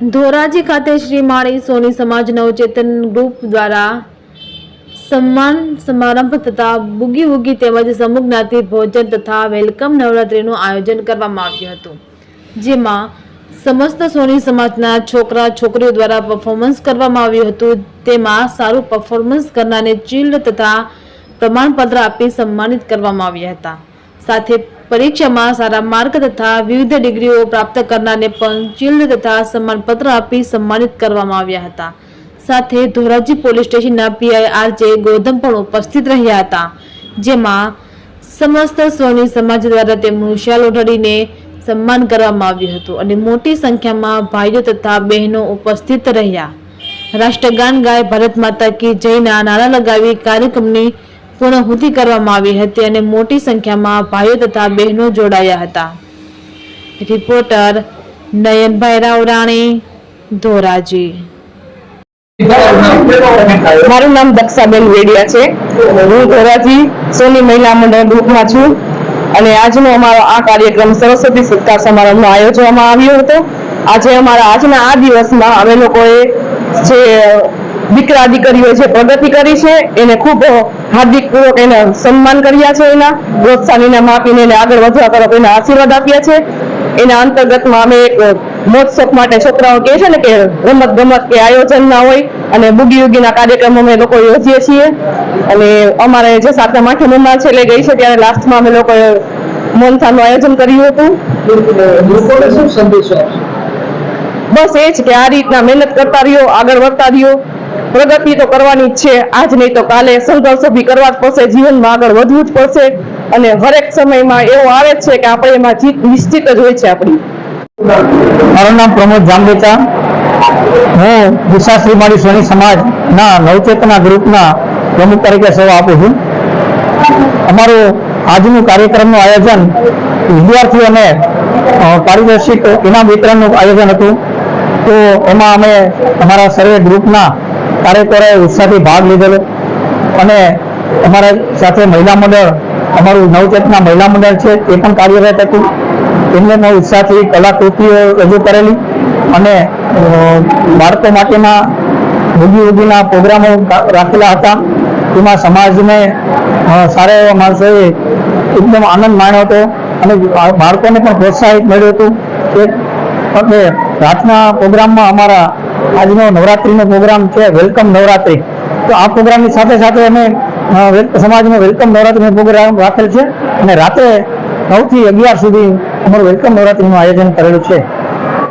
ધોરાજી ખાતે શ્રી માળી સોની સમાજ નવચેતન ગ્રુપ દ્વારા સન્માન સમારંભ તથા બુગી વુગી તેમજ સમૂહ જ્ઞાતિ ભોજન તથા વેલકમ નવરાત્રિનું આયોજન કરવામાં આવ્યું હતું, જેમાં સમસ્ત સોની સમાજના છોકરા છોકરીઓ દ્વારા પરફોર્મન્સ કરવામાં આવ્યું હતું. તેમાં સારું પરફોર્મન્સ કરનારને ચિલ્ડ તથા પ્રમાણપત્ર આપી સન્માનિત કરવામાં આવ્યા હતા. સાથે પરીક્ષામાં સારા માર્ક તથા વિવિધ ડિગ્રીઓ પ્રાપ્ત કરનારને પણ ચિલ્ડ તથા સન્માનપત્ર આપી સન્માનિત કરવામાં આવ્યા હતા. સાથે ધોરાજી પોલીસ સ્ટેશનના પીઆઈ આરજે ગૌતમ પણ ઉપસ્થિત રહ્યા હતા. જેમાં સમસ્ત સ્વર્ણિમ સમાજ દ્વારા તેમનું શાલ ઓઢાડીને સન્માન કરવામાં આવ્યું હતું અને મોટી સંખ્યામાં ભાઈઓ તથા બહેનો ઉપસ્થિત રહ્યા. રાષ્ટ્રગાન ગાય ભારત માતા કી જયના નારા લગાવી કાર્યક્રમની પૂર્ણહુતિ કરવામાં આવી હતી અને મોટી સંખ્યામાં ભાઈઓ તથા બહેનો જોડાયા હતા. રિપોર્ટર નયનભાઈ રાવરાણી ધોરાજી. મારું નામ દક્ષાબેન વેડિયા છે. હું ધોરાજી સોની મહિલા મંડળ ગ્રુપમાં છું અને આજનો અમારો આ કાર્યક્રમ સરસ્વતી સત્કાર સમારંભનો આયોજવામાં આવ્યો હતો. આજે અમારા આજના આ દિવસમાં અમે લોકોએ જે દીકરા દીકરીઓ જે પ્રગતિ કરી છે એને ખૂબ હાર્દિક પૂર્વક એને સન્માન કર્યા છે એના પ્રોત્સાહન ઇનામ આપીને એને આગળ વધવા તરફ એના આશીર્વાદ આપ્યા છે. એના અંતર્ગતમાં અમે એક મહોત્સવ માટે છોકરાઓ કહે છે ને કે રમત ગમત કે આયોજન ના હોય અને બુગી ઉગીના કાર્યક્રમો અમે લોકો યોજીએ છીએ. અને અમારે જે સાતમા આઠમા છેલ્લે ગઈ છે ત્યારે લાસ્ટમાં અમે લોકોએ મોનથાનું આયોજન કર્યું હતું? બસ એ જ કે આ રીતના મહેનત કરતા રહ્યો આગળ વધતા રહ્યો. પ્રગતિ તો કરવાની જ છે. આજ નહીં તો કાલે સંઘર્ષ બી કરવા જ પડશે. જીવનમાં આગળ વધવું જ પડશે. અને હરેક સમયમાં એવો આવે છે કે આપણે એમાં જીત નિશ્ચિત જ હોય છે આપણી. મારું નામ પ્રમોદ જાંબેચા. હું દિશાશ્રી મારી સોની સમાજના નવચેતના ગ્રુપના પ્રમુખ તરીકે સેવા આપું છું. અમારું આજનું કાર્યક્રમનું આયોજન વિદ્યાર્થીઓને પારિતોષિક ઇનામ વિતરણનું આયોજન હતું. તો એમાં અમે અમારા સર્વે ગ્રુપના કાર્યકરોએ ઉત્સાહથી ભાગ લીધેલો. અને અમારા સાથે મહિલા મંડળ, અમારું નવચેતના મહિલા મંડળ છે, તે પણ કાર્યરત હતું. તેમને પણ ઉત્સાહથી કલાકૃતિઓ રજૂ કરેલી. અને બાળકો માટેના ઉગી ઉગીના પ્રોગ્રામો રાખેલા હતા. તેમાં સમાજને સારા એવા માણસોએ એકદમ આનંદ માણ્યો હતો. અને બાળકોને પણ પ્રોત્સાહિત મળ્યું હતું. કે રાતના પ્રોગ્રામમાં અમારા આજનો નવરાત્રીનો પ્રોગ્રામ છે, વેલકમ નવરાત્રી. તો આ પ્રોગ્રામની સાથે સાથે અમે સમાજનો વેલકમ નવરાત્રીનો પ્રોગ્રામ રાખેલ છે. અને રાત્રે નવથી અગિયાર સુધી અમારું વેલકમ નવરાત્રીનું આયોજન કરેલું છે.